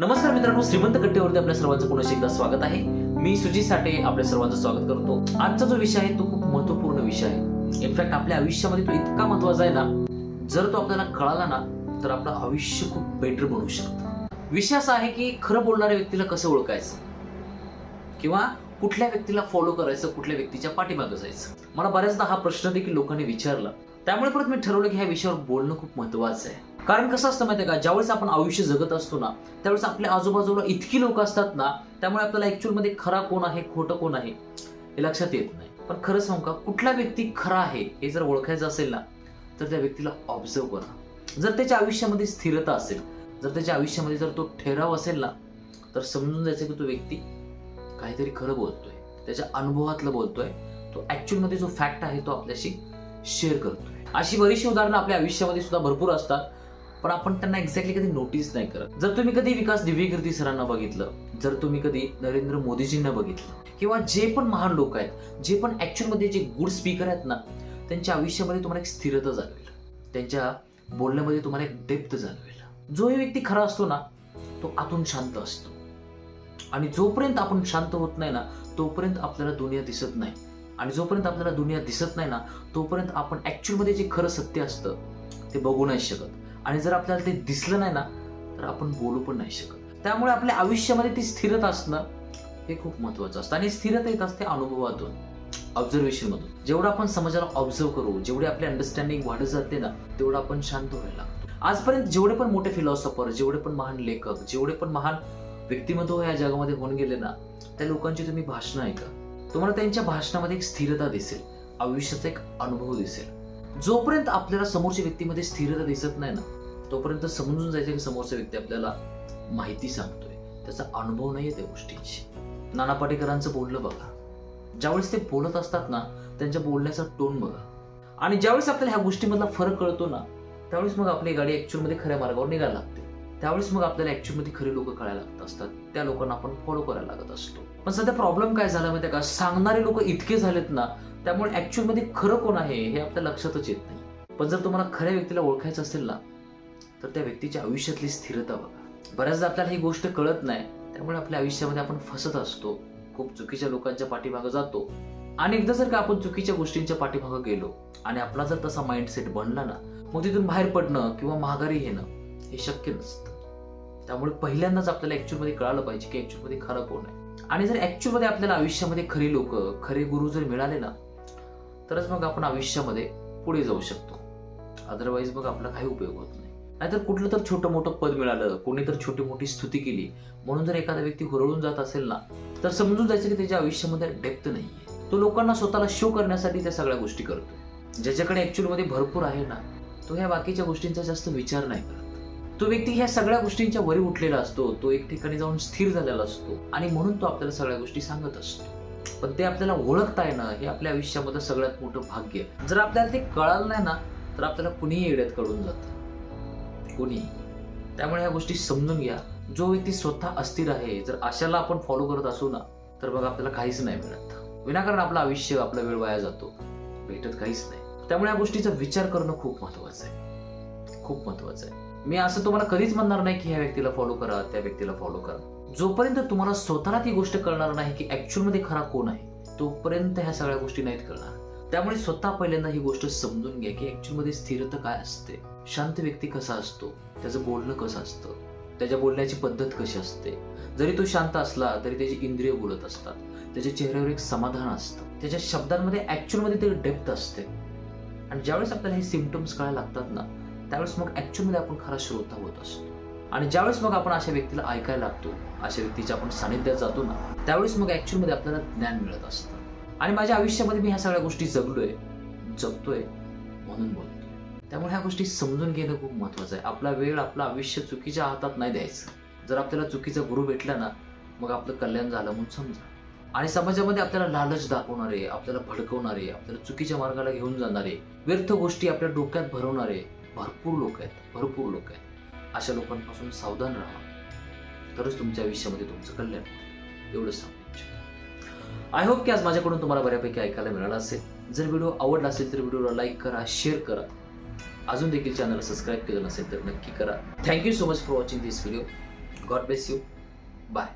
नमस्कार मित्रांनो श्रीमंत कट्टेवरती आपल्या सर्वांचं पुन्हा एकदा स्वागत आहे. मी सुजित साठे आपल्या सर्वांचं स्वागत करतो. आजचा जो विषय आहे तो खूप महत्त्वपूर्ण विषय आहे. इनफॅक्ट आपल्या आयुष्यामध्ये तो इतका महत्त्वाचा आहे ना जर तो आपल्याला कळाला ना तर आपलं आयुष्य खूप बेटर बनवू शकतं. विषय असा आहे की खरं बोलणाऱ्या व्यक्तीला कसं ओळखायचं? किंवा कुठल्या व्यक्तीला फॉलो करायचं कुठल्या व्यक्तीच्या पाठीमागं जायचं? मला बऱ्याचदा हा प्रश्न देखील लोकांनी विचारला. त्यामुळे परत मी ठरवलं की ह्या विषयावर बोलणं खूप महत्वाचं आहे. कारण कसं असतं माहितीये का? ज्यावेळेस आपण आयुष्य जगत असतो ना त्यावेळेस आपल्या आजूबाजूला इतकी लोक असतात ना त्यामुळे आपल्याला ऍक्च्युअलमध्ये खरा कोण आहे खोटं कोण आहे हे लक्षात येत नाही. पण खरं सांगू का? कुठला व्यक्ती खरा आहे हे जर ओळखायचं असेल ना तर त्या व्यक्तीला ऑब्झर्व करा. जर त्याच्या आयुष्यामध्ये स्थिरता असेल जर त्याच्या आयुष्यामध्ये जर तो ठेराव असेल ना तर समजून जायचं की तो व्यक्ती काहीतरी खरं बोलतोय. त्याच्या अनुभवातलं बोलतोय. तो ऍक्च्युअलमध्ये जो फॅक्ट आहे तो आपल्याशी शेअर करतोय. अशी बरीचशी उदाहरणं आपल्या आयुष्यामध्ये सुद्धा भरपूर असतात. पण आपण त्यांना एक्झॅक्टली कधी नोटीस नाही करत. जर तुम्ही कधी विकास दिव्यकीर्ती सरांना बघितलं जर तुम्ही कधी नरेंद्र मोदीजींना बघितलं किंवा जे पण महान लोक आहेत जे पण ऍक्च्युअलमध्ये जे गुड स्पीकर आहेत ना त्यांच्या आयुष्यामध्ये तुम्हाला एक स्थिरता जाणवेल. त्यांच्या बोलण्यामध्ये तुम्हाला एक डेप्थ जाणवेल. जो व्यक्ती खरा असतो ना तो आतून शांत असतो. आणि जोपर्यंत आपण शांत होत नाही ना तोपर्यंत आपल्याला दुनिया दिसत नाही. आणि जोपर्यंत आपल्याला दुनिया दिसत नाही ना तोपर्यंत आपण ऍक्च्युअलमध्ये जे खरं सत्य असतं ते बघू नाही शकत. आणि जर आपल्याला ते दिसलं नाही ना तर आपण बोलू पण नाही शकत. त्यामुळे आपल्या आयुष्यामध्ये ती स्थिरता असणं हे खूप महत्वाचं असतं. आणि स्थिरता येत असते अनुभवातून ऑब्झर्वेशनमधून जेवढं आपण समाजाला ऑब्झर्व करू जेवढी आपली अंडरस्टँडिंग वाढत जाते ना तेवढं आपण शांत व्हायला लागतो. आजपर्यंत जेवढे पण मोठे फिलॉसॉफर जेवढे पण महान लेखक जेवढे पण महान व्यक्तिमत्व या जगामध्ये होऊन गेले ना त्या लोकांची तुम्ही भाषणं ऐका. तुम्हाला त्यांच्या भाषणामध्ये एक स्थिरता दिसेल. आयुष्याचा एक अनुभव दिसेल. जोपर्यंत आपल्याला समोरच्या व्यक्तीमध्ये स्थिरता दिसत नाही ना तोपर्यंत समजून जायचं की समोरचा व्यक्ती आपल्याला माहिती सांगतोय. त्याचा अनुभव नाहीये त्या गोष्टीची नाना पाटेकरांचं बोलणं बघा. ज्यावेळेस ते बोलत असतात ना त्यांच्या बोलण्याचा टोन बघा. आणि ज्यावेळेस आपल्याला ह्या गोष्टीमधला फरक कळतो ना त्यावेळेस मग आपली गाडी ऍक्च्युअलमध्ये खऱ्या मार्गावर निघायला लागते. त्यावेळेस मग आपल्याला ऍक्च्युअलमध्ये खरी लोक कळायला लागत असतात. त्या लोकांना आपण फॉलो करायला लागत असतो. पण सध्या प्रॉब्लेम काय झाला माहिती का? सांगणारे लोक इतके झालेत ना त्यामुळे ऍक्च्युअलमध्ये खरं कोण आहे हे आपल्या लक्षातच येत नाही. पण जर तुम्हाला खऱ्या व्यक्तीला ओळखायचं असेल ना तर त्या व्यक्तीच्या आयुष्यातली स्थिरता बघा. बऱ्याचदा आपल्याला ही गोष्ट कळत नाही त्यामुळे आपल्या आयुष्यामध्ये आपण फसत असतो. खूप चुकीच्या लोकांच्या पाठीमागं जातो. आणि एकदा जर का आपण चुकीच्या गोष्टींच्या पाठीमागं गेलो आणि आपला जर तसा माइंडसेट बनला ना मग तिथून बाहेर पडणं किंवा माघारी घेणं हे शक्य नसतं. त्यामुळे पहिल्यांदाच आपल्याला ऍक्च्युअलमध्ये कळालं पाहिजे की ऍक्च्युअलमध्ये खरं कोण आहे. आणि जर ऍक्च्युअलमध्ये आपल्याला आयुष्यामध्ये खरी लोक खरे गुरु जर मिळाले ना तरच मग आपण आयुष्यामध्ये पुढे जाऊ शकतो. अदरवाईज मग आपला काही उपयोग होत नाही. नाहीतर कुठलं तर छोटं मोठं पद मिळालं कोणी तर छोटी मोठी स्तुती केली म्हणून जर एखादा व्यक्ती हुरळून जात असेल ना तर समजून जायचं की त्याच्या आयुष्यामध्ये डेप्थ नाही तो लोकांना स्वतःला शो करण्यासाठी त्या सगळ्या गोष्टी करतो ज्याच्याकडे ऍक्च्युअलमध्ये भरपूर आहे ना तो ह्या बाकीच्या गोष्टींचा जास्त विचार नाही करत. तो व्यक्ती ह्या सगळ्या गोष्टींच्या वरी उठलेला असतो तो एक ठिकाणी जाऊन स्थिर झालेला असतो आणि म्हणून तो आपल्याला सगळ्या गोष्टी सांगत असतो. पण ते आपल्याला ओळखता येणं हे आपल्या आयुष्यामध्ये सगळ्यात मोठं भाग्य. आहे. जर आपल्याला ते कळालं नाही ना तर आपल्याला कुणीही येड्यात कळून जातं. कुणी त्यामुळे ह्या गोष्टी समजून घ्या. जो व्यक्ती स्वतः अस्थिर आहे जर अशाला आपण फॉलो करत असू ना तर मग आपल्याला काहीच नाही मिळत. विनाकारण आपलं आयुष्य आपला वेळ वाया जातो. भेटत काहीच नाही. त्यामुळे या गोष्टीचा विचार करणं खूप महत्वाचं आहे. खूप महत्वाचं आहे. मी असं तुम्हाला कधीच म्हणणार नाही की ह्या व्यक्तीला फॉलो करा त्या व्यक्तीला फॉलो करा. जोपर्यंत तुम्हाला स्वतःला ती गोष्ट कळणार नाही की ॲक्च्युअलमध्ये खरा कोण आहे तोपर्यंत ह्या सगळ्या गोष्टी नाहीत कळणार. त्यामुळे स्वतः पहिल्यांदा ही गोष्ट समजून घ्या की ॲक्च्युअलमध्ये स्थिरता काय असते. शांत व्यक्ती कसा असतो? त्याचं बोलणं कसं असतं? त्याच्या बोलण्याची पद्धत कशी असते? जरी तो शांत असला तरी त्याची इंद्रिय बोलत असतात. त्याच्या चेहऱ्यावर एक समाधान असतं. त्याच्या शब्दांमध्ये ऍक्च्युअलमध्ये ते डेप्थ असते. आणि ज्यावेळेस आपल्याला हे सिमटम्स कळायला लागतात ना त्यावेळेस मग ऍक्च्युअमध्ये आपण खरा श्रोता होत असतो. आणि ज्यावेळेस मग आपण अशा व्यक्तीला ऐकायला लागतो अशा व्यक्तीच्या आपण सानिध्यात जातो ना त्यावेळेस मग ॲक्च्युअलमध्ये आपल्याला ज्ञान मिळत असतं. आणि माझ्या आयुष्यामध्ये मी ह्या सगळ्या गोष्टी जगलोय जगतोय म्हणून बोलतोय. त्यामुळे ह्या गोष्टी समजून घेणं खूप महत्वाचं आहे. आपला वेळ आपलं आयुष्य चुकीच्या हातात नाही द्यायचं. जर आपल्याला चुकीचा गुरु भेटला ना मग आपलं कल्याण झालं म्हणून समजा. आणि समाजामध्ये आपल्याला लालच दाखवणारे आपल्याला भडकवणारे आपल्याला चुकीच्या मार्गाला घेऊन जाणारे व्यर्थ गोष्टी आपल्या डोक्यात भरवणारे भरपूर लोक आहेत भरपूर लोक आहेत. अशा लोकांपासून सावधान राहा. तरच तुमच्या आयुष्यामध्ये तुमचं कल्याण होईल. एवढंच सांगू इच्छितो. आय होप की आज माझ्याकडून तुम्हाला बऱ्यापैकी ऐकायला मिळालं असेल. जर व्हिडिओ आवडला असेल तर व्हिडिओला लाईक करा शेअर करा. अजून देखील चॅनल सबस्क्राईब केलं नसेल तर नक्की करा. Thank you so much for watching this video God bless you bye